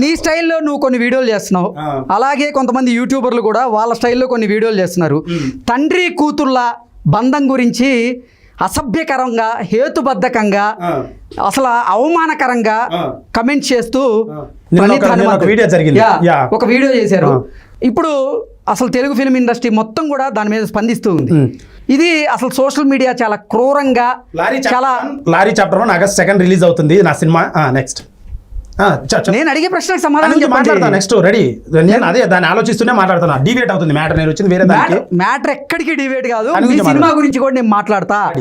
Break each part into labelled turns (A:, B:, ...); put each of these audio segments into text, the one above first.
A: నీ స్టైల్లో నువ్వు కొన్ని వీడియోలు చేస్తున్నావు. అలాగే కొంతమంది యూట్యూబర్లు కూడా వాళ్ళ స్టైల్లో కొన్ని వీడియోలు చేస్తున్నారు తండ్రి కూతుర్ల బంధం గురించి అసభ్యకరంగా హేతుబద్ధకంగా. అసలు అవమానకరంగా. కమెంట్ చేస్తూ.
B: వీడియో జరిగింది.
A: ఒక వీడియో చేశారు. ఇప్పుడు అసలు తెలుగు ఫిల్మ్ ఇండస్ట్రీ మొత్తం కూడా దాని మీద స్పందిస్తూ ఉంది. ఇది అసలు సోషల్ మీడియా చాలా క్రూరంగా
B: లారీ
A: చాలా
B: chapter lorry chapter one August second release అవుతుంది నా సినిమా నెక్స్ట్
A: నేను అడిగే ప్రశ్నకు సమాధానం
B: మాట్లాడతా
A: చెప్పండి.
B: నెక్స్ట్ రెడీ నేను అదే దాన్ని ఆలోచిస్తూనే మాట్లాడుతున్నా. డివేట్ అవుతుంది మ్యాటర్ నేను వచ్చింది వేరే దానికి.
A: మ్యాటర్- ఎక్కడికి డిబేట్ కాదు. మీ సినిమా. గురించి కూడా నేను మాట్లాడతా.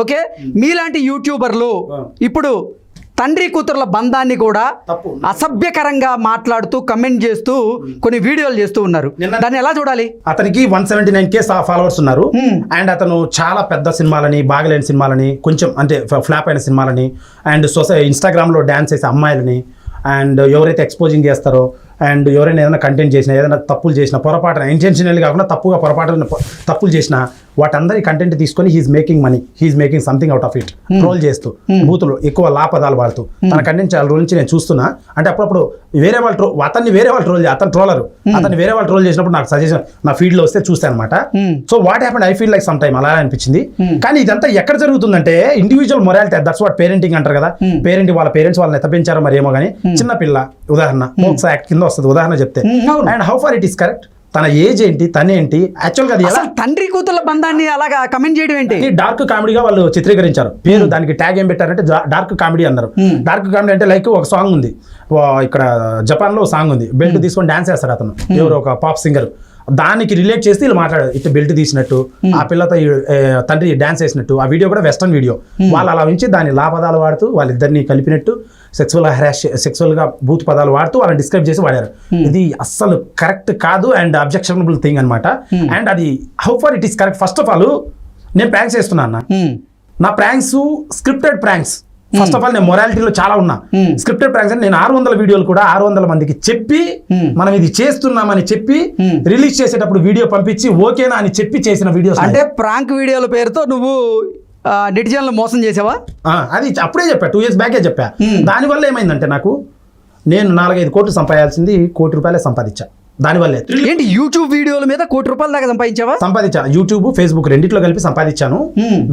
A: ఓకే? మీలాంటి యూట్యూబర్లు. ఇప్పుడు తండ్రి కూతుర్ల బంధాన్ని కూడా. అసభ్యకరంగా మాట్లాడుతూ కమెంట్ చేస్తూ కొన్ని వీడియోలు చేస్తూ ఉన్నారు. దాన్ని ఎలా చూడాలి?
B: అతనికి one seventy nine K followers ఉన్నారు. అండ్ అతను చాలా పెద్ద సినిమాలని బాగలేని సినిమాలని కొంచెం అంటే ఫ్లాప్ అయిన సినిమాలని అండ్ సొసై ఇన్స్టాగ్రామ్లో డ్యాన్స్ చేసే అమ్మాయిలని అండ్ ఎవరైతే ఎక్స్పోజింగ్ చేస్తారో అండ్ ఎవరైనా ఏదైనా కంటెంట్ చేసినా ఏదైనా తప్పులు చేసినా పొరపాటున ఇంటెన్షనల్ కాకుండా తప్పుగా పొరపాటున తప్పులు చేసినా వాటందరి కంటెంట్ తీసుకొని he's making money he's making something out of it troll చేస్తూ బూతులు ఎక్కువ లాపదాలు వాడుతూ. తన కంటెంట్ చాలా రోజుల నుంచి నేను చూస్తున్నా. అంటే అప్పుడప్పుడు వేరే వాళ్ళు ట్రో అతన్ని వేరే వాళ్ళు ట్రోల్ అతను ట్రోలర్ అతన్ని వేరే వాళ్ళు ట్రోల్ చేసినప్పుడు నాకు సజెషన్ నా ఫీల్డ్లో వస్తే చూస్తాను అనమాట
A: Hmm.
B: So what happened I feel like some time అలా అనిపించింది. కానీ ఇదంతా ఎక్కడ జరుగుతుందంటే individual morality that's what parenting అంటారు కదా. పేరెంట్ వాళ్ళ పేరెంట్స్ వాళ్ళని ఎత్త పెంచారో మరి ఏమో కానీ చిన్న పిల్ల ఉదాహరణ మోక్స్ యాక్ట్ కింద వస్తుంది ఉదాహరణ చెప్తే.
A: Hmm.
B: And how far it is correct తన ఏజ్ ఏంటి తనేంటి యాక్చువల్గా అది ఎలా?
A: అసలు తండ్రి కూతుర్ల బంధాన్ని అలాగా కమెంట్ చేయడం ఏంటి?
B: డార్క్ కామెడీగా వాళ్ళు చిత్రీకరించారు. పేరు దానికి ట్యాగ్ ఏం పెట్టారంటే డార్క్ కామెడీ అన్నారు. డార్క్ కామెడీ అంటే లైక్ ఒక సాంగ్ ఉంది. వా- ఇక్కడ జపాన్లో సాంగ్ ఉంది. బెల్ట్ తీసుకొని డాన్స్ చేస్తాడు అతను. ఎవరు ఒక పాప్ సింగర్ దానికి రిలేట్ చేస్తే వీళ్ళు మాట్లాడారు. ఇట్లా బెల్ట్ తీసినట్టు ఆ పిల్లతో ఈ, ఏ, తండ్రి డాన్స్ చేసినట్టు ఆ వీడియో కూడా వెస్టర్న్ వీడియో వాళ్ళు అలా ఉంచి దాని లా పదాలు వాడుతూ వాళ్ళిద్దరిని కలిపినట్టు సెక్సువల్ హెరాస్ సెక్సువల్గా బూత్ పదాలు వాడుతూ వాళ్ళని డిస్క్రైబ్ చేసి వాడారు. ఇది అస్సలు కరెక్ట్ కాదు అండ్ అబ్జెక్షనబుల్ థింగ్ అన్నమాట. అండ్ అది how far it is correct first of all నేను ప్రాంక్స్ చేస్తున్నా
A: Hmm.
B: నా pranks scripted pranks first of all నేను మొరాలిటీలో చాలా ఉన్నా.
A: Hmm.
B: స్క్రిప్టెడ్ ప్రాంక్స్ అంటే నేను ఆరు వందల వీడియోలు కూడా ఆరు వందల మందికి చెప్పి
A: Hmm.
B: మనం ఇది చేస్తున్నామని చెప్పి
A: Hmm.
B: రిలీజ్ చేసేటప్పుడు వీడియో పంపించి ఓకేనా అని చెప్పి చేసిన వీడియోస్
A: అంటే ప్రాంక్ వీడియోల పేరుతో నువ్వు నెటిజన్లు మోసం చేసావా?
B: అది అప్పుడే చెప్పా. టూ ఇయర్స్ బ్యాకే చెప్పా.
A: Hmm.
B: దానివల్ల ఏమైందంటే నాకు నేను నాలుగైదు కోట్లు సంపాదించింది కోటి రూపాయలే సంపాదించా. దానివల్లే
A: ఏంటి యూట్యూబ్ వీడియోల మీద కోటి రూపాయల దాకా సంపాదించావా?
B: సంపాదించాను. యూట్యూబ్ ఫేస్బుక్ రెండిట్లో కలిపి సంపాదించాను.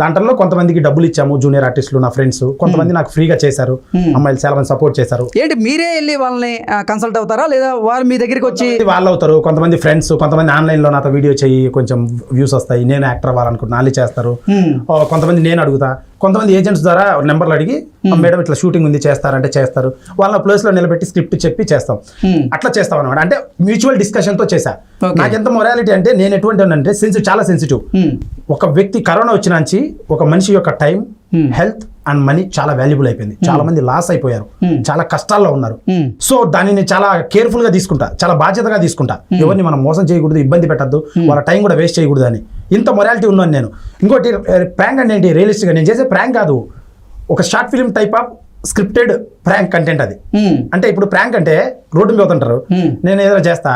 B: దాంట్లో కొంతమందికి డబ్బులు ఇచ్చాము జూనియర్ ఆర్టిస్టులు నా ఫ్రెండ్స్ కొంతమంది నాకు ఫ్రీగా చేశారు. అమ్మాయిలు చాలా మంది సపోర్ట్ చేశారు.
A: ఏంటి మీరే వెళ్ళి వాళ్ళని కన్సల్ట్ అవుతారా? లేదా వాళ్ళు మీ దగ్గరికి వచ్చి
B: వాళ్ళు అవుతారు కొంతమంది ఫ్రెండ్స్ కొంతమంది ఆన్లైన్లో నాతో వీడియో చేయి కొంచెం వ్యూస్ వస్తాయి. నేను యాక్టర్ అవ్వాలనుకుంటున్నా వాళ్ళు చేస్తారు. కొంతమంది నేను అడుగుతా. కొంతమంది ఏజెంట్స్ ద్వారా నెంబర్లు అడిగి మేడం ఇట్లా షూటింగ్ ఉంది చేస్తారంటే చేస్తారు వాళ్ళ ప్లేస్లో నిలబెట్టి స్క్రిప్ట్ చెప్పి చేస్తాం. అట్లా చేస్తాం అనమాట అంటే మ్యూచువల్ డిస్కషన్తో చేశా ఎంత మొరాలిటీ అంటే నేను ఎటువంటి అంటే సెన్సిటివ్ చాలా సెన్సిటివ్. ఒక వ్యక్తి కరోనా వచ్చినాంచి ఒక మనిషి యొక్క టైం. హెల్త్ అండ్ మనీ చాలా వాల్యుబుల్ అయిపోయింది. చాలా మంది లాస్ అయిపోయారు.
A: Hmm.
B: చాలా కష్టాల్లో ఉన్నారు.
A: Hmm.
B: సో దానిని చాలా కేర్ఫుల్గా తీసుకుంటా. చాలా బాధ్యతగా తీసుకుంటా. ఎవరిని మనం మోసం చేయకూడదు ఇబ్బంది పెట్టద్దు. వాళ్ళ టైం కూడా వేస్ట్ చేయకూడదు అని. ఇంత మొరాలిటీ ఉన్నాను నేను. ఇంకోటి ప్రాంక్ అంటే ఏంటి? రియలిస్టిక్గా నేను చేసే ప్రాంక్ కాదు. ఒక short film type of scripted prank content అది. అంటే ఇప్పుడు ప్రాంక్ అంటే రోడ్డు మీద పోతుంటారు.
A: Hmm.
B: నేను ఏదైనా చేస్తా.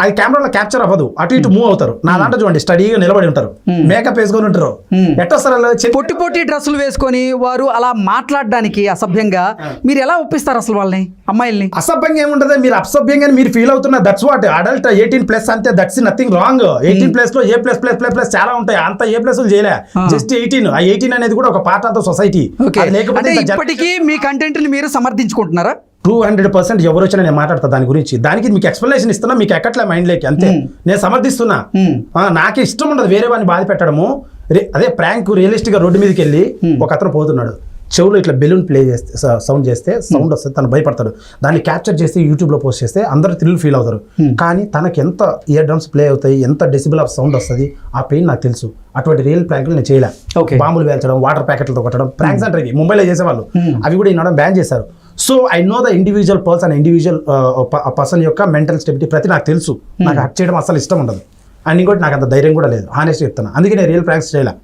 B: అది కెమెరాలో క్యాప్చర్ అవ్వదు. అటు ఇటు మూవ్ అవుతారు. నా దాంట్లో చూడండి స్టడీగా నిలబడి ఉంటారు. మేకప్ వేసుకొని ఉంటారు. ఎట్టొస్తారు
A: పొట్టి పొట్టి డ్రెస్సులు వేసుకొని వారు అలా మాట్లాడడానికి అసభ్యంగా మీరు ఎలా ఒప్పిస్తారు అసలు వాళ్ళని అమ్మాయిల్ని?
B: అసభ్యంగా ఏముంటది? మీరు అసభ్యంగా మీరు ఫీల్ అవుతున్న that's what adult eighteen plus అంతే దట్స్ నథింగ్ రాంగ్ ఎయిటీన్ ప్లస్లో A plus plus plus plus చాలా ఉంటాయి. అంత ఏ ప్లస్ చేయలే. జస్ట్ ఎయిటీన్ ఆ ఎయిటీన్ అనేది కూడా ఒక పార్ట్ ఆఫ్ ద సొసైటీ
A: ఇప్పటికీ మీ కంటెంట్ మీరు సమర్థించుకుంటున్నారా?
B: టూ హండ్రెడ్ పర్సెంట్ ఎవరు వచ్చినా నేను మాట్లాడతా దాని గురించి. దానికి మీకు ఎక్స్ప్లెనేషన్ ఇస్తున్నా మీకు ఎక్కట్లే మైండ్ లేకి అంతే.
A: Hmm.
B: నేను సమర్థిస్తున్నా.
A: Hmm.
B: నాకే ఇష్టం ఉండదు వేరే వాడిని బాధ పెట్టడము. అదే ప్రాంక్ రియలిస్టిక్గా రోడ్డు మీదకి వెళ్ళి ఒక అతను పోతున్నాడు. చెవులో ఇట్లా బెలూన్ ప్లే చేస్తే సౌండ్ చేస్తే సౌండ్ వస్తుంది తను భయపడతాడు. దాన్ని క్యాప్చర్ చేసి యూట్యూబ్లో పోస్ట్ చేస్తే అందరూ థ్రిల్ ఫీల్ అవుతారు. కానీ తనకి ఎంత ఇయర్ డ్రమ్స్ ప్లే అవుతాయి ఎంత డెసిబుల్ ఆఫ్ సౌండ్ వస్తుంది ఆ పెయిన్ నాకు తెలుసు. అటువంటి రియల్ ప్రాంక్లు నేను చేయలే.
A: Okay.
B: బాంబులు వేల్చడం వాటర్ ప్యాకెట్లతో కొట్టడం ప్రాంక్స్ అంటారు ఇవి ముంబైలో చేసేవాళ్ళు. అవి కూడా ఈనాడు బ్యాన్ చేశారు. So I know the individual person individual person యొక్క మెంటల్ స్టెబిలిటీ ప్రతి నాకు తెలుసు. నాకు హక్ చేయడం అసలు ఇష్టం ఉండదు. అండ్ ఇంకోటి నాకు అంత ధైర్యం కూడా లేదు. హానెస్ట్ చెప్తాను అందుకే నేను రియల్ ప్రాంక్స్ చేయలే.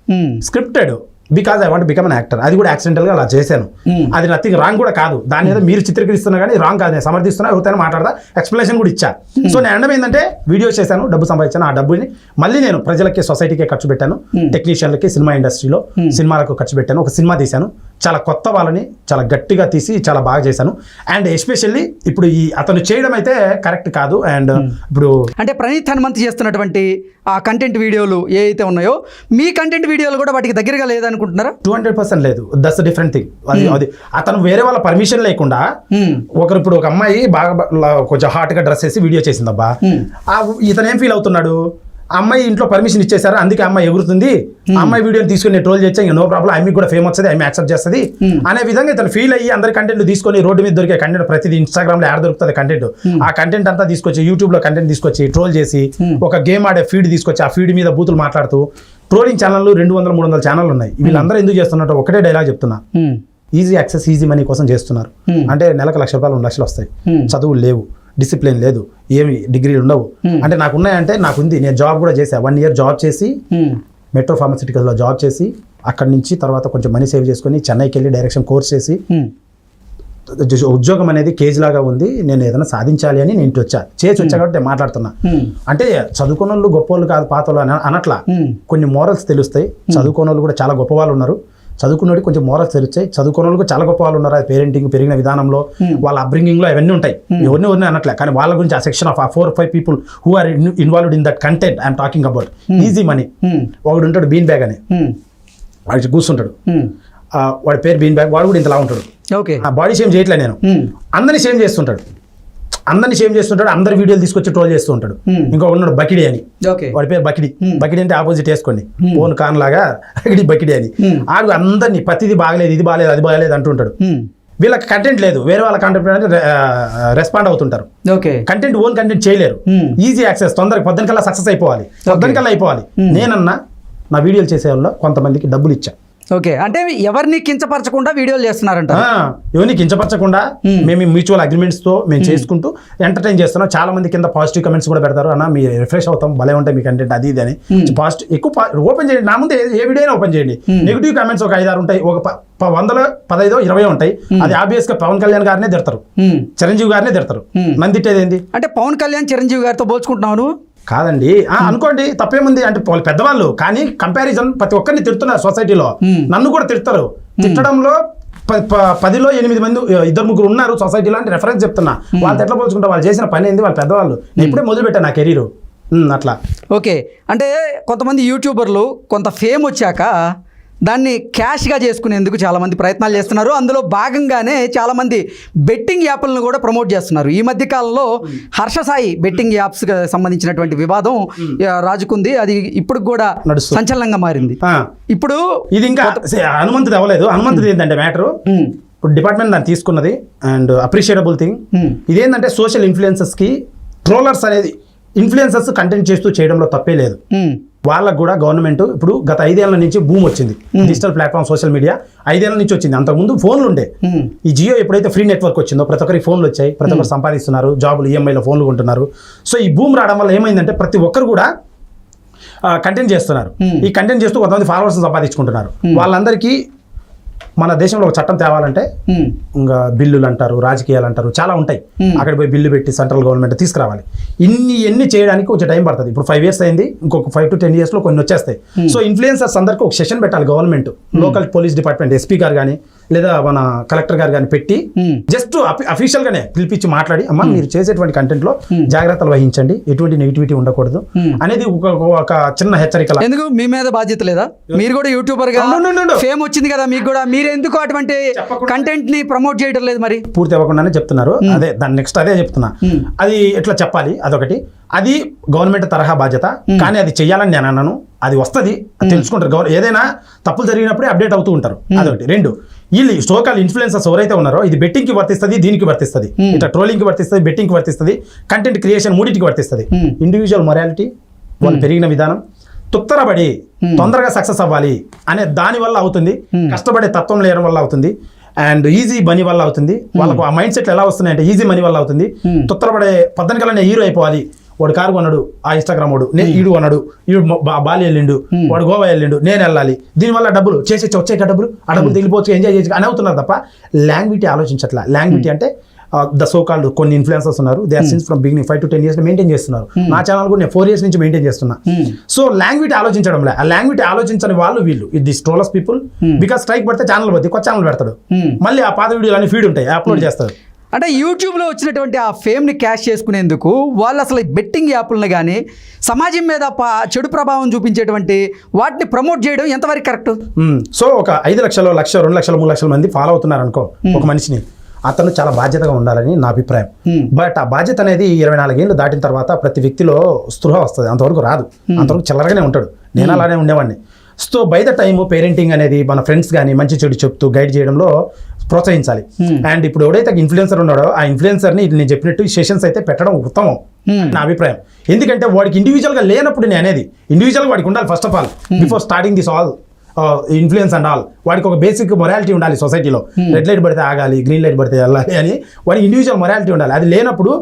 B: Scripted. Because I want become an actor అది కూడా accidental గా అలా చేశాను.
A: Hmm.
B: అది నథింగ్ రాంగ్ కూడా కాదు. దాని మీద మీరు చిత్రీకరిస్తున్నా కానీ రాంగ్ కాదు. నేను సమర్థిస్తున్నా ఎవరితో మాట్లాడదా? ఎక్స్ప్లెనేషన్ కూడా ఇచ్చా. సో నేను అనడం ఏంటంటే వీడియో చేశాను డబ్బు సంపాదించాను ఆ డబ్బుని మళ్ళీ నేను ప్రజలకి సొసైటీకి ఖర్చు పెట్టాను టెక్నీషియన్లకి సినిమా ఇండస్ట్రీలో సినిమాలకు ఖర్చు పెట్టాను ఒక సినిమా తీశాను. చాలా కొత్త వాళ్ళని చాలా గట్టిగా తీసి చాలా బాగా చేశాను. అండ్ ఎస్పెషల్లీ ఇప్పుడు ఈ అతను చేయడం అయితే కరెక్ట్ కాదు. అండ్ ఇప్పుడు
A: అంటే ప్రణీత్ హనుమంత్ చేస్తున్నటువంటి ఆ కంటెంట్ వీడియోలు ఏ అయితే ఉన్నాయో మీ కంటెంట్ వీడియోలు కూడా వాటికి దగ్గరగా లేదనుకుంటున్నారా?
B: టూ హండ్రెడ్ పర్సెంట్ లేదు. దట్స్ డిఫరెంట్ థింగ్ అది అది అతను వేరే వాళ్ళ పర్మిషన్ లేకుండా
A: Hmm.
B: ఒకరు ఇప్పుడు ఒక అమ్మాయి బాగా కొంచెం హాట్గా డ్రెస్ వేసి వీడియో చేసిందబ్బా.
A: Hmm.
B: ఆ ఇతను ఏం ఫీల్ అవుతున్నాడు? అమ్మాయి ఇంట్లో పర్మిషన్ ఇచ్చేసారు అందుకే అమ్మాయి ఎగురుతుంది. అమ్మాయి వీడియోని తీసుకుని ట్రోల్ చేస్తే నో ప్రాబ్లం ఆమె కూడా ఫేమ్ వస్తుంది ఆమె యాక్సెప్ట్ చేస్తుంది. అనే విధంగా ఇతను ఫీల్ అయ్యి అందరి కంటెంట్ తీసుకొని రోడ్డు మీద దొరికే కంటెంట్ ప్రతిదీ ఇన్స్టాగ్రామ్లో యాడ్ దొరుకుతుంది కంటెంట్ ఆ కంటెంట్ అంతా తీసుకొచ్చి యూట్యూబ్లో కంటెంట్ తీసుకొచ్చి ట్రోల్ చేసి ఒక గేమ్ ఆడే ఫీడ్ తీసుకొచ్చి ఆ ఫీడ్ మీద బూతులు మాట్లాడుతూ ట్రోలింగ్ ఛానల్ రెండు వందల మూడు వందల ఛానల్ ఉన్నాయి. వీళ్ళందరూ ఎందుకు చేస్తున్నట్టు ఒకటే డైలాగ్ చెప్తున్నా. ఈజీ యాక్సెస్ ఈజీ మనీ కోసం చేస్తున్నారు. అంటే నెలకు లక్ష రూపాయలు రెండు లక్షలు వస్తాయి. చదువులు లేవు. డిసిప్లిన్ లేదు. ఏమి డిగ్రీలు ఉండవు. అంటే నాకు ఉన్నాయంటే నాకు ఉంది నేను జాబ్ కూడా చేశా. వన్ ఇయర్ జాబ్ చేసి
A: ఉమ్.
B: మెట్రో ఫార్మసిటికల్లో జాబ్ చేసి అక్కడి నుంచి తర్వాత కొంచెం మనీ సేవ్ చేసుకొని చెన్నైకి వెళ్ళి డైరెక్షన్ కోర్స్ చేసి
A: ఉమ్.
B: ఉద్యోగం అనేది కేజ్ లాగా ఉంది. నేను ఏదైనా సాధించాలి అని నేను ఇటు వచ్చా. చేసి వచ్చా కాబట్టి నేను మాట్లాడుతున్నా. అంటే చదువుకున్న వాళ్ళు గొప్ప వాళ్ళు కాదు పాత వాళ్ళు అని అనట్లా. కొన్ని మోరల్స్ తెలుస్తాయి. చదువుకున్న వాళ్ళు కూడా చాలా గొప్ప వాళ్ళు ఉన్నారు. చదువుకున్నోడికి కొంచెం మోరల్స్ తెలుస్తాయి. చదువుకున్న వాళ్ళు కూడా చాలా గొప్ప వాళ్ళు ఉన్నారు. పేరెంటింగ్ పెరిగిన విధానంలో వాళ్ళ అప్బ్రింగింగ్లో అవన్నీ ఉంటాయి. ఎవరిని ఎవరిని అనట్లే. కానీ వాళ్ళ గురించి ఆ section of uh four five people who are involved in that content I'm talking about easy money. ఒకడు ఉంటాడు బీన్ బ్యాగ్ అని.
A: ఉమ్.
B: వాడికి కూర్చుంటాడు. వాడి పేరు బీన్ బ్యాగ్ వాడు కూడా ఇంతలా ఉంటాడు.
A: ఓకే
B: ఆ బాడీ షేమ్ చేయట్లే నేను. అందరిని షేమ్ చేస్తుంటాడు. అందరిని షేమ్ చేస్తుంటాడు అందరి వీడియోలు తీసుకొచ్చి ట్రోల్ చేస్తూ ఉంటాడు. ఇంకో ఉన్నాడు బకిడి అని.
A: ఓకే.
B: వాడి పేరు బకిడి. బకిడి అంటే ఆపోజిట్ వేసుకోండి. ఫోన్ కాన్ లాగా బకిడి బకిడి అని. ఆడు అందరినీ ప్రతిదీ బాగలేదు ఇది బాగలేదు అది బాగలేదు అంటుంటాడు. వీళ్ళకి కంటెంట్ లేదు. వేరే వాళ్ళ కంటెంట్ రెస్పాండ్ అవుతుంటారు.
A: ఓకే.
B: కంటెంట్ ఓన్ కంటెంట్ చేయలేరు. ఈజీ యాక్సెస్ తొందరగా పొద్దున కల్లా సక్సెస్ అయిపోవాలి. పొద్దున కల్లా అయిపోవాలి. నేనన్నా నా వీడియోలు చేసే వాళ్ళు కొంతమందికి డబ్బులు ఇచ్చా.
A: ఓకే. అంటే ఎవరిని కించపరచకుండా వీడియోలు చేస్తున్నారంట.
B: ఎవరిని కించపరచకుండా
A: Hmm.
B: మేము మ్యూచువల్ అగ్రిమెంట్స్తో మేము చేసుకుంటూ ఎంటర్టైన్ చేస్తున్నాం. చాలా మంది కింద పాజిటివ్ కమెంట్స్ కూడా పెడతారు. అన్న మీ రిఫ్రెష్ అవుతాం భలే ఉంటాయి మీ కంటెంట్ అది ఇది అని. పాజిటివ్ ఎక్కువ ఓపెన్ చేయండి. నా ముందు ఏ- వీడియో ఓపెన్ చేయండి. నెగిటివ్ కమెంట్స్ ఒక ఐదారు ఉంటాయి. ఒక వందలో పదైదో ఇరవై ఉంటాయి. అది ఆబ్వియస్గా పవన్ కళ్యాణ్ గారినే తిడతారు. చిరంజీవి గారినే తిడతారు.
A: Hmm.
B: తిట్టేది ఏంది?
A: అంటే పవన్ కళ్యాణ్ చిరంజీవి గారితో పోల్చుకుంటున్నావు నువ్వు?
B: కాదండి. అనుకోండి తప్పేముంది? అంటే వాళ్ళు పెద్దవాళ్ళు కానీ కంపారిజన్ ప్రతి ఒక్కరిని తిడుతున్నారు సొసైటీలో. నన్ను కూడా తిడతారు. తిట్టడంలో పదిలో ఎనిమిది మంది ఇద్దరు ముగ్గురు ఉన్నారు సొసైటీలో అంటే రెఫరెన్స్ చెప్తున్నా. వాళ్ళు ఎట్లా పోల్చుకుంటా? వాళ్ళు చేసిన పని ఏంది? వాళ్ళ పెద్దవాళ్ళు. నేను ఇప్పుడే మొదలు పెట్టాను నా కెరీర్ అట్లా.
A: ఓకే. అంటే కొంతమంది యూట్యూబర్లు కొంత ఫేమ్ వచ్చాక దాన్ని క్యాష్గా చేసుకునేందుకు చాలామంది ప్రయత్నాలు చేస్తున్నారు. అందులో భాగంగానే చాలామంది బెట్టింగ్ యాప్లను కూడా ప్రమోట్ చేస్తున్నారు. ఈ మధ్య కాలంలో హర్షసాయి బెట్టింగ్ యాప్స్ సంబంధించినటువంటి వివాదం రాజుకుంది. అది ఇప్పుడు కూడా. సంచలనంగా మారింది. ఇప్పుడు
B: ఇది ఇంకా హనుమంతుది అవ్వలేదు. హనుమంతుది ఏంటంటే మ్యాటర్ ఇప్పుడు డిపార్ట్మెంట్ దాన్ని తీసుకున్నది అండ్ అప్రిషియేటబుల్ థింగ్ ఇదేంటంటే సోషల్ ఇన్ఫ్లుయెన్సెస్కి ట్రోలర్స్ అనేది ఇన్ఫ్లుయెన్సెస్ కంటెంట్ చేస్తూ చేయడంలో తప్పే లేదు. వాళ్ళకు కూడా గవర్నమెంట్ ఇప్పుడు గత ఐదేళ్ళ నుంచి భూమి వచ్చింది. డిజిటల్ ప్లాట్ఫామ్ సోషల్ మీడియా ఐదేళ్ళ నుంచి వచ్చింది. అంతకుముందు ఫోన్లు ఉండే.
A: ఉమ్,
B: ఈ జియో ఎప్పుడైతే ఫ్రీ నెట్వర్క్ వచ్చిందో ప్రతి ఒక్కరికి ఫోన్లు వచ్చాయి. ప్రతి ఒక్కరు సంపాదిస్తున్నారు. జాబులు ఈఎంఐలో ఫోన్లు కొంటున్నారు. సో ఈ భూమి రావడం వల్ల ఏమైందంటే ప్రతి ఒక్కరు కూడా కంటెంట్ చేస్తున్నారు.
A: Hmm.
B: ఈ కంటెంట్ చేస్తూ కొంతమంది ఫాలోవర్స్ సంపాదించుకుంటున్నారు. వాళ్ళందరికీ మన దేశంలో ఒక చట్టం తేవాలంటే ఇంకా బిల్లులు అంటారు రాజకీయాలు అంటారు చాలా ఉంటాయి. అక్కడ పోయి బిల్లు పెట్టి సెంట్రల్ గవర్నమెంట్ తీసుకురావాలి. ఇన్ని ఎన్ని చేయడానికి కొంచెం టైం పడుతుంది. ఇప్పుడు ఫైవ్ ఇయర్స్ అయింది ఇంకొక ఫైవ్ టు టెన్ ఇయర్స్లో కొన్ని వచ్చేస్తాయి. సో ఇన్ఫ్లుయెన్సర్స్ అందరికీ ఒక సెషన్ పెట్టాలి government. Local police department SP గారు కానీ లేదా మన కలెక్టర్ గారు కానీ పెట్టి జస్ట్ అఫీషియల్ గానే పిలిపించి మాట్లాడి అమ్మా మీరు చేసేటువంటి కంటెంట్లో జాగ్రత్తలు వహించండి ఎటువంటి నెగిటివిటీ ఉండకూడదు. అనేది ఒక చిన్న హెచ్చరిక
A: ఎందుకు? మీ మీద బాధ్యత లేదా? మీరు కూడా
B: యూట్యూబర్గా.
A: ఫేమ్ వచ్చింది కదా మీకు కూడా. మీరు ఎందుకు అటువంటి కంటెంట్ని ప్రమోట్ చేయడం లేదు మరి?
B: పూర్తి అవ్వకుండానే చెప్తున్నారు. అదే దాని నెక్స్ట్ అదే చెప్తున్నా. అది ఎట్లా చెప్పాలి? అదొకటి. అది గవర్నమెంట్ తరహా బాధ్యత. కానీ అది చెయ్యాలని నేను అన్నాను. అది వస్తుంది. తెలుసుకుంటారు. ఏదైనా తప్పులు జరిగినప్పుడే అప్డేట్ అవుతూ ఉంటారు. అదొకటి. రెండు వీళ్ళు సోకాల్ ఇన్ఫ్లుయెన్సర్స్ ఎవరైతే ఉన్నారో ఇది బెట్టింగ్కి వర్తిస్తుంది దీనికి వర్తిస్తుంది. ఇట్లా ట్రోలింగ్కి వర్తిస్తుంది బెట్టింగ్కి వర్తిస్తుంది కంటెంట్ క్రియేషన్ మూడింటికి వర్తిస్తుంది. ఇండివిజువల్ మొరాలిటీ వాళ్ళు పెరిగిన విధానం తుత్తరబడి తొందరగా సక్సెస్ అవ్వాలి అనే దాని వల్ల అవుతుంది. కష్టపడే తత్వం లేయడం వల్ల అవుతుంది. అండ్ ఈజీ మనీ వల్ల అవుతుంది. వాళ్ళకు ఆ మైండ్ సెట్లు ఎలా వస్తున్నాయి అంటే ఈజీ మనీ వల్ల అవుతుంది. తుత్తరపడే పద్దెనిమిది హీరో అయిపోవాలి. వాడు కారు కొన్నాడు ఆ ఇన్స్టాగ్రామ్ వాడు నేను ఈడు కొన్నాడు ఈడు బాలి వెళ్ళిండు వాడు గోవా వెళ్ళిండు నేను వెళ్ళాలి. దీనివల్ల డబ్బులు చేసే వచ్చే డబ్బులు? ఆ డబ్బులు తెలిపోవచ్చు ఎంజాయ్ చేయొచ్చు అని అవుతున్నారు తప్ప లాంగ్విటీ ఆలోచించట్లా. లాంగ్విటీ అంటే ద సో కాల్డ్ కొన్ని ఇన్ఫ్లుయెన్సర్స్ ఉన్నారు. They are since from beginning five to ten years maintain చేస్తున్నారు. నా ఛానల్ కూడా నేను ఫోర్ ఇయర్స్ నుంచి మెయింటైన్ చేస్తున్నా. సో లాంగ్వేజ్ ఆలోచించడం లే. ఆ లాంగ్వేజ్ ఆలోచించని వాళ్ళు వీళ్ళు. ఇది స్ట్రోలస్ పీపుల్ బికాస్ స్ట్రైక్ పడితే ఛానల్ పోతే కొత్త ఛానల్ పెడతాడు. మళ్ళీ ఆ పాత వీడియోలు అన్ని ఫీడ్ ఉంటాయి అప్లోడ్ చేస్తారు.
A: అంటే యూట్యూబ్లో వచ్చినటువంటి ఆ ఫేమ్ని క్యాష్ చేసుకునేందుకు వాళ్ళు అసలు బెట్టింగ్ యాప్లను కానీ సమాజం మీద చెడు ప్రభావం చూపించేటువంటి వాటిని ప్రమోట్ చేయడం ఎంతవరకు కరెక్ట్?
B: సో ఒక ఐదు లక్షలు లక్ష రెండు లక్షలు మూడు లక్షల మంది ఫాలో అవుతున్నారు అనుకో ఒక మనిషిని అతను చాలా బాధ్యతగా ఉండాలని నా అభిప్రాయం. బట్ ఆ బాధ్యత అనేది ఇరవై నాలుగేళ్ళు దాటిన తర్వాత ప్రతి వ్యక్తిలో స్పృహ వస్తుంది. అంతవరకు రాదు. అంతవరకు చిల్లరగానే ఉంటాడు. నేను అలానే ఉండేవాడిని. So by the time parenting అనేది మన ఫ్రెండ్స్ కానీ మంచి చెడు చెప్తూ గైడ్ చేయడంలో ప్రోత్సహించాలి. అండ్ ఇప్పుడు ఎవడైతే ఇన్ఫ్లుయెన్సర్ ఉన్నాడో ఆ ఇన్ఫ్లుయెన్సర్ని నేను చెప్పినట్టు సెషన్స్ అయితే పెట్టడం ఉత్తమం. నా అభిప్రాయం. ఎందుకంటే వాడికి ఇండివిజువల్గా లేనప్పుడు నేను అనేది ఇండివిజువల్గా వాడికి ఉండాలి first of all before starting this all influence and all వాడికి ఒక బేసిక్ మొరాలిటీ ఉండాలి సొసైటీలో రెడ్ లైట్ పడితే ఆగాలి గ్రీన్ లైట్ పడితే వెళ్ళాలి అని వాడికి ఇండివిజువల్ మొరాలిటీ ఉండాలి. అది లేనప్పుడు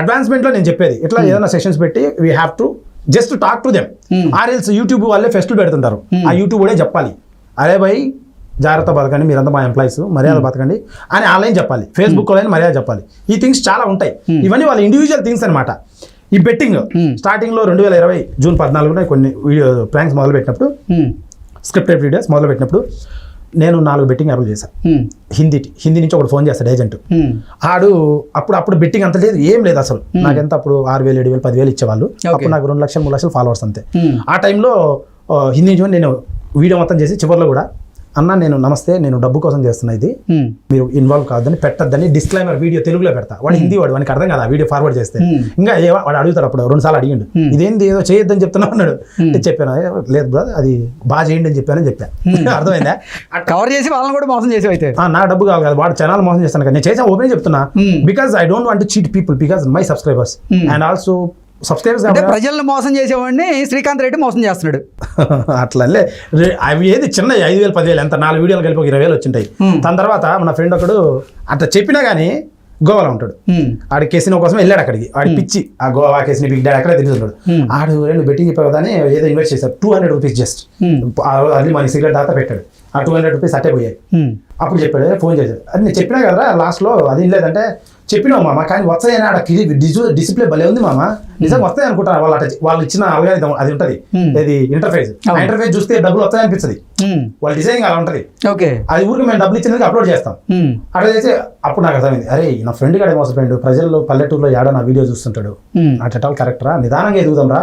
B: అడ్వాన్స్మెంట్లో నేను చెప్పేది ఇట్లా ఏదైనా సెషన్స్ పెట్టి we have to just talk to them ఆర్ఎల్స్ యూట్యూబ్ వాళ్ళే ఫెస్టివల్ పెడుతుంటారు. ఆ యూట్యూబ్ కూడా చెప్పాలి. అరే భయ్ జాగ్రత్త బతకండి మీరంతా మా ఎంప్లాయీస్ మర్యాద బతకండి అని ఆన్లైన్ చెప్పాలి. ఫేస్బుక్లో మర్యాద చెప్పాలి. ఈ థింగ్స్ చాలా ఉంటాయి. ఇవన్నీ వాళ్ళ ఇండివిజువల్ థింగ్స్ అనమాట ఈ బెట్టింగ్ స్టార్టింగ్లో రెండు వేల ఇరవై జూన్ పద్నాలుగున కొన్ని వీడియో ప్రాంక్స్ మొదలు పెట్టినప్పుడు స్క్రిప్టెడ్ వీడియోస్ మొదలు పెట్టినప్పుడు నేను నాలుగు బెట్టింగ్ యాప్లు చేశాను హిందీ హిందీ నుంచి ఒకటి ఫోన్ చేస్తాడు ఏజెంట్ ఆడు అప్పుడు అప్పుడు బెట్టింగ్ అంత లేదు ఏం లేదు అసలు. నాకెంత అప్పుడు ఆరు వేలు ఏడు వేలు పదివేలు ఇచ్చేవాళ్ళు. అప్పుడు నాకు రెండు లక్షలు మూడు లక్షలు ఫాలోవర్స్ అంతే. ఆ టైంలో హిందీ నుంచి నేను వీడియో మొత్తం చేసి చివరిలో కూడా అన్న నేను నమస్తే నేను డబ్బు కోసం చేస్తున్నా ఇది. మీరు ఇన్వాల్వ్ కావద్దని పెట్టద్దని డిస్క్లైమర్ వీడియో తెలుగులో పెడతా. వాడు హిందీ వాడు వానికి అర్థం కదా వీడియో ఫార్వర్డ్ చేస్తే. ఇంకా వాడు అడుగుతాడు అప్పుడు రెండు సార్లు అడిగిండు. ఇదేంది ఏదో చేయొద్దని చెప్తున్నా అన్నాడు. నేను చెప్పాను "ఏ, లేదు బ్రదర్ అది బాగా చేయండి అని చెప్పానని చెప్పాను అర్థమైందా?
A: కవర్ చేసి వాళ్ళని కూడా మోసం చేసి అయితే.
B: నా డబ్బు కావాలి కదా వాడు ఛానల్ మోసం చేస్తాను కదా. నేను చేసా ఓపెన్ చెప్తున్నా. Because I don't want cheat people because my subscribers and also subscribers
A: అంటే ప్రజలను మోసం చేసేవాడిని శ్రీకాంత్ రెడ్డి మోసం చేస్తున్నాడు.
B: అట్లనే అవి ఏది చిన్న ఐదు వేలు పదివేలు ఎంత? నాలుగు వీడియోలు కలిపి ఒక ఇరవై వేలు వచ్చింటాయి. దాని తర్వాత మన ఫ్రెండ్ ఒకడు అట్లా చెప్పినా కానీ గోవాలో ఉంటాడు. ఆడి కేసినో కోసం వెళ్ళాడు అక్కడికి. ఆడి పిచ్చి. ఆ గోవా కేసిని బిగ్ డాడ్ అక్కడే తిరుగుతున్నాడు. ఆడు రెండు బెట్టింగ్ చెప్పావు కదా ఏదో ఇన్వెస్ట్ చేశారు టూ హండ్రెడ్ రూపీస్ జస్ట్. అది మన సిగరెట్ దాకా పెట్టాడు. టూ హండ్రెడ్ రూపీస్ అట్టే పోయాయి. అప్పుడు చెప్పాడు ఫోన్ చేశాడు అది నేను చెప్పినా కదా లాస్ట్లో అది ఏం లేదంటే చెప్పినావు మామ కానీ వస్తాయని ఆడ డిసిప్లే భలే ఉంది మామ. నిజంగా వస్తాయి అనుకుంటారు వాళ్ళు అట్ట వాళ్ళు ఇచ్చిన అల్గారిథం అది ఉంటుంది. ఇది ఇంటర్ఫేస్ ఆ. ఇంటర్ఫేస్ చూస్తే డబ్బులు వస్తాయనిపిస్తుంది
A: Hmm.
B: వాళ్ళ డిజైనింగ్ అలా ఉంటుంది.
A: ఓకే.
B: అది ఊరికి మేము డబ్బులు ఇచ్చినందుకు అప్లోడ్ చేస్తాం. అట్లా చేసి అప్పుడు నాకు అర్థమైంది అరే నా ఫ్రెండ్ గాడే మోసపోయిండు. ప్రజల్లో పల్లెటూరులో ఏడో నా వీడియో చూస్తుంటాడు.
A: Hmm.
B: ఆ టెటాల్ కరెక్టరా నిదానంగా ఎదుగుదాం రా.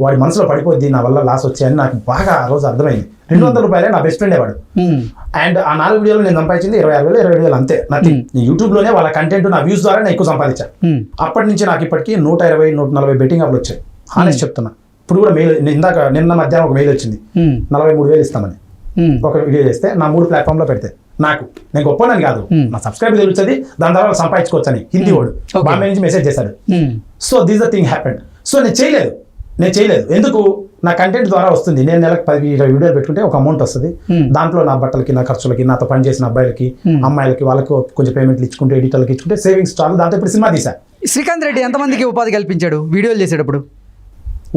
B: వాడి మనసులో పడిపోద్ది నా వల్ల లాస్ వచ్చాయని నాకు బాగా ఆ రోజు అర్థమైంది. రెండు వందల రూపాయలే నా బెస్ట్ ఫ్రెండ్ వాడు.
A: Hmm.
B: అండ్ ఆ నాలుగు వీడియోలు నేను సంపాదించింది ఇరవై ఆరు వేలు ఇరవై వేలు అంతే. నథింగ్ యూట్యూబ్లోనే వాళ్ళ కంటెంట్ నా వ్యూస్ ద్వారా నేను ఎక్కువ సంపాదించాను
A: Hmm.
B: అప్పటి నుంచి నాకు ఇప్పటికి నూట ఇరవై నూట నలభై బెట్టింగ్ యాప్లు వచ్చాయి. హానెస్ట్ చెప్తున్నా. ఇప్పుడు కూడా మెయిల్ ఇందాక నిన్న మధ్యాహ్నం ఒక మెయిల్ వచ్చింది.
A: Hmm.
B: నలభై మూడు వేలు ఇస్తామని.
A: Hmm.
B: ఒక వీడియో చేస్తే నా మూడు ప్లాట్ఫామ్లో పెడితే. నాకు. నేను గొప్పనని కాదు.
A: Hmm.
B: నా సబ్స్క్రైబర్ తెలుస్తుంది. దాని ద్వారా సంపాదించుకోవచ్చు అని హిందీ వాడు. బాంబే నుంచి మెసేజ్ చేశాడు
A: Hmm.
B: So this the thing happened so నేను చేయలేదు. నేను చేయలేదు. ఎందుకు? నా కంటెంట్ ద్వారా వస్తుంది. నేను నెలకు పది ఇరవై వీడియోలు పెట్టుకుంటే ఒక అమౌంట్ వస్తుంది. దాంట్లో నా బట్టలకి నా ఖర్చులకి నాతో పని చేసిన అబ్బాయిలకి. అమ్మాయిలకి వాళ్ళకి కొంచెం పేమెంట్లు ఇచ్చుకుంటే ఎడిటర్లకి ఇచ్చుకుంటే సేవింగ్స్ చాలు. దాంతో ఇప్పుడు సినిమా తీసా.
A: శ్రీకాంత్ రెడ్డి ఎంతమందికి ఉపాధి కల్పించాడు వీడియోలు చేసేటప్పుడు?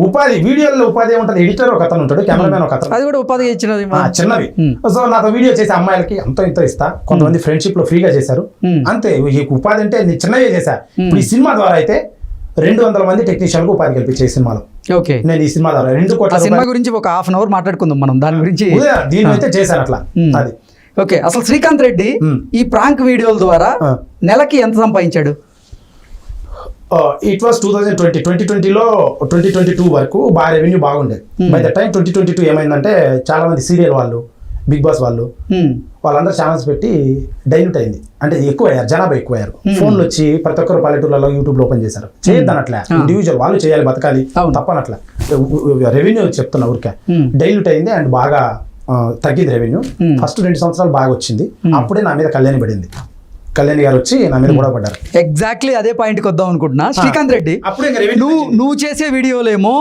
B: ఉపాధి వీడియోలో ఉపాధి ఏముంటుంది? ఎడిటర్ ఒక అతను ఉంటాడు కెమెరామెన్ ఒక అతను.
A: అది కూడా ఉపాధి ఇచ్చినది
B: చిన్నవి. సో నాతో వీడియో చేసే అమ్మాయిలకి అంతో ఇంతో ఇస్తా. కొంతమంది ఫ్రెండ్షిప్లో ఫ్రీగా చేశారు. అంతే ఈ ఉపాధి అంటే నేను చిన్నవే చేశా. ఇప్పుడు ఈ సినిమా ద్వారా అయితే రెండు వందల మంది టెక్నీషియన్లకు ఉపాధి కల్పించే ఈ సినిమాలో.
A: ఓకే.
B: నేను ఈ సినిమా ద్వారా రెండు కోట్ల
A: సినిమా గురించి ఒక హాఫ్ అన్ అవర్ మాట్లాడుకుందాం మనం. దాని గురించి
B: దీని అయితే చేశాను అట్లా. అది.
A: ఓకే. అసలు శ్రీకాంత్ రెడ్డి. ఈ ప్రాంక్ వీడియోల ద్వారా. నెలకి ఎంత సంపాదించాడు?
B: It was two thousand twenty twenty ట్వంటీలో ట్వంటీ ట్వంటీ టూ వరకు బాగా రెవెన్యూ బాగుండేది. By the time twenty twenty two ఏమైందంటే చాలా మంది సీరియల్ వాళ్ళు బిగ్ బాస్ వాళ్ళు. వాళ్ళందరూ ఛానల్స్ పెట్టి డైల్యూట్ అయింది. అంటే ఎక్కువ అయ్యారు జనాభా ఎక్కువ అయ్యారు ఫోన్లు వచ్చి ప్రతి ఒక్కరు పల్లెటూర్లలో యూట్యూబ్లో ఓపెన్ చేశారు. చేయొద్దనట్లే. ఇండివిజువల్ వాళ్ళు చేయాలి బతకాలి. తప్పనట్లే. రెవెన్యూ చెప్తున్నా ఊరికే. డైల్యూట్ అయింది అండ్ బాగా తగ్గింది రెవెన్యూ. ఫస్ట్ రెండు సంవత్సరాలు బాగా వచ్చింది. అప్పుడే నా మీద కళ్యాణి పడింది. కళ్యాణి గారు వచ్చి నా మీద గొడవ పడ్డారు.
A: ఎగ్జాక్ట్లీ అదే పాయింట్కి వద్దాం అనుకుంటున్నా. శ్రీకాంత్ రెడ్డి నువ్వు నువ్వు చేసే వీడియోలేమో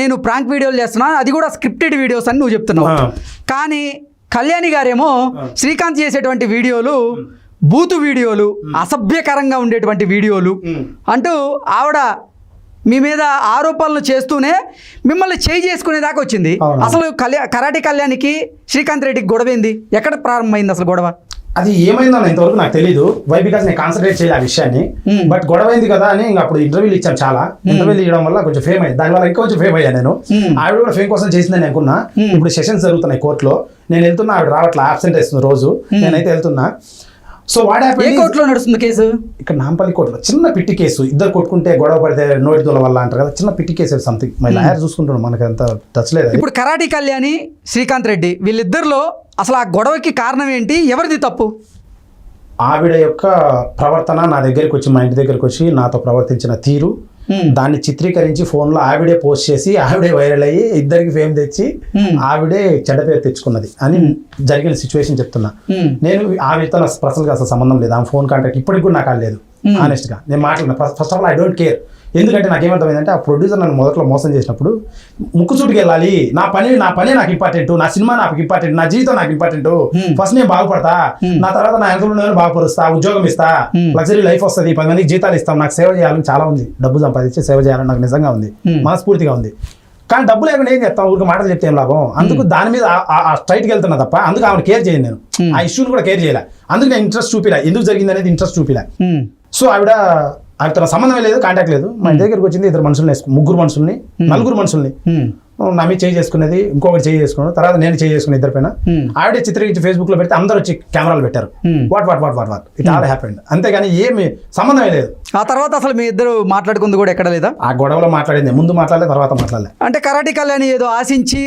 A: నేను ప్రాంక్ వీడియోలు చేస్తున్నా అది కూడా స్క్రిప్టెడ్ వీడియోస్ అని నువ్వు చెప్తున్నావు. కానీ కళ్యాణి గారేమో శ్రీకాంత్ చేసేటువంటి వీడియోలు బూతు వీడియోలు అసభ్యకరంగా ఉండేటువంటి వీడియోలు
B: మ్.
A: అంటూ ఆవిడ మీ మీద ఆరోపణలు చేస్తూనే మిమ్మల్ని చేయి చేసుకునే దాకా వచ్చింది. అసలు కళ్యా కరాటే కళ్యాణికి శ్రీకాంత్ రెడ్డికి గొడవ ఏంది? ఎక్కడ ప్రారంభమైంది అసలు గొడవ?
B: అది ఏమైందో ఇంతవరకు నాకు తెలియదు వై బికాస్ నేను కాన్సన్ట్రేట్ చేయాలి ఆ విషయాన్ని. బట్ గొడవ అయింది కదా అని ఇంకా అప్పుడు ఇంటర్వ్యూలు ఇచ్చాను చాలా. ఇంటర్వ్యూలు ఇవ్వడం వల్ల కొంచెం ఫేమ్ అయ్యింది దానివల్ల ఇంకా కొంచెం ఫేమ్ అయ్యాను నేను. ఆవిడ కూడా ఫేమ్ కోసం చేసిందని అనుకున్నా. ఇప్పుడు సెషన్స్ జరుగుతున్నాయి కోర్టులో నేను వెళ్తున్నా ఆవిడ రావట్లా ఆబ్సెంట్ వేస్తుంది రోజు. నేనైతే వెళ్తున్నా. సో వాట్
A: ఏ కోర్టులో నడుస్తుంది కేసు?
B: ఇక్కడ నాంపల్లి కోర్టులో చిన్న పిట్టి కేసు. ఇద్దరు కొట్టుకుంటే గొడవ పడితే నోటి దొల వల్ల అంటారు కదా. చిన్న petty case something my lawyer చూసుకుంటున్నాం మనకి అంత టచ్ లేదు.
A: ఇప్పుడు కరాటి కళ్యాణి శ్రీకాంత్ రెడ్డి వీళ్ళిద్దరిలో అసలు ఆ గొడవకి కారణం ఏంటి? ఎవరిది తప్పు?
B: ఆవిడ యొక్క ప్రవర్తన నా దగ్గరికి వచ్చి మా ఇంటి దగ్గరికి వచ్చి నాతో ప్రవర్తించిన తీరు. దాన్ని చిత్రీకరించి ఫోన్లో ఆవిడే పోస్ట్ చేసి ఆవిడే వైరల్ అయ్యి ఇద్దరికి ఫేమ్ తెచ్చి. ఆవిడే చెడ్డ పేరు తెచ్చుకున్నది అని జరిగిన సిచ్యువేషన్ చెప్తున్నా. నేను ఆవిడతో నాకు పర్సనల్గా అసలు సంబంధం లేదు. ఆమె ఫోన్ కాంటాక్ట్ ఇప్పటికి కూడా నాకు లేదు. ఆనెస్ట్గా నేను మాట్లాడిన. First of all I don't care ఎందుకంటే నాకు ఏమర్థమైందంటే ఆ ప్రొడ్యూసర్ నన్ను మొదట్లో మోసం చేసినప్పుడు ముక్కుసూటికి వెళ్ళాలి నా పని నా పని నాకు ఇంపార్టెంట్ నా సినిమా నాకు ఇంపార్టెంట్ నా జీవితం నాకు ఇంపార్టెంట్. ఫస్ట్ నేను బాగుపడతా నా తర్వాత నా వెనకాల బాగుపరుస్తా ఉద్యోగం ఇస్తా. లగ్జరీ లైఫ్ వస్తుంది పది మందికి జీతాలు ఇస్తాం నాకు సేవ చేయాలని చాలా ఉంది. డబ్బు సంపాదించి సేవ చేయాలని నాకు నిజంగా ఉంది. మనస్ఫూర్తిగా ఉంది. కానీ డబ్బు లేకుండా ఏం చేస్తాం? ఊరికి మాటలు చెప్తే ఏం లాభం? అందుకు దాని మీద ఆ- స్ట్రైట్కి వెళ్తున్నా తప్ప అందుకు ఆమెను కేర్ చేయను నేను. ఆ ఇష్యూని కూడా కేర్ చేయలే. అందుకు నేను ఇంట్రెస్ట్ చూపిలే. ఎందుకు జరిగింది అనేది ఇంట్రెస్ట్ చూపిలే. సో ఆవిడ ఆవిడ సంబంధం లేదు కాంటాక్ట్ లేదు. మా ఇంటి దగ్గరికి వచ్చింది ఇద్దరు మనుషుల్ని ముగ్గురు మనుషుల్ని నలుగురు మనుషుల్ని.
A: ఉమ్.
B: నా మీద చేయి చేసుకునేది ఇంకొకటి చేయి చేసుకున్నాడు తర్వాత నేను చేయి చేసుకుని ఇద్దరు పైన. ఆవిడే చిత్రీకరించి ఫేస్బుక్లో పెడితే అందరూ వచ్చి కెమెరాలు పెట్టారు. What what what what what. It all happened అంతేగాని ఏమి సంబంధమే లేదు.
A: ఆ తర్వాత అసలు మీ ఇద్దరు మాట్లాడుకుంది కూడా ఎక్కడ లేదా?
B: ఆ గొడవలో మాట్లాడింది ముందు మాట్లాడలే తర్వాత మాట్లాడలే.
A: అంటే కరాటి కళ్యాణి ఏదో ఆశించి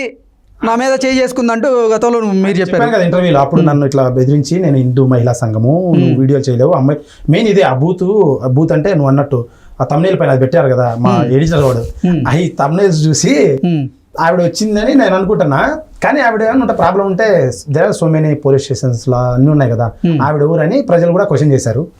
A: నా మీద చేయి చేసుకుందంటూ గతంలో మీరు చెప్పారు.
B: కదా ఇంటర్వ్యూలో అప్పుడు నన్ను ఇట్లా బెదిరించి నేను హిందూ మహిళా సంఘము నువ్వు వీడియో చేయలేవు అమ్మాయి మెయిన్ ఇదే ఆ బూత్ ఆ బూత్ అంటే నువ్వు అన్నట్టు ఆ తమ్నేల్ పైన అది పెట్టారు కదా మా ఎడిటర్ వాడు అవి తమ్నేల్స్ చూసి. ఆవిడ వచ్చిందని నేను అనుకుంటున్నా. కానీ ఆవిడ ఏమన్నా ప్రాబ్లం ఉంటే there are so many police stations లా అన్ని ఉన్నాయి కదా. ఆవిడ ఊరని ప్రజలు కూడా క్వశ్చన్ చేశారు.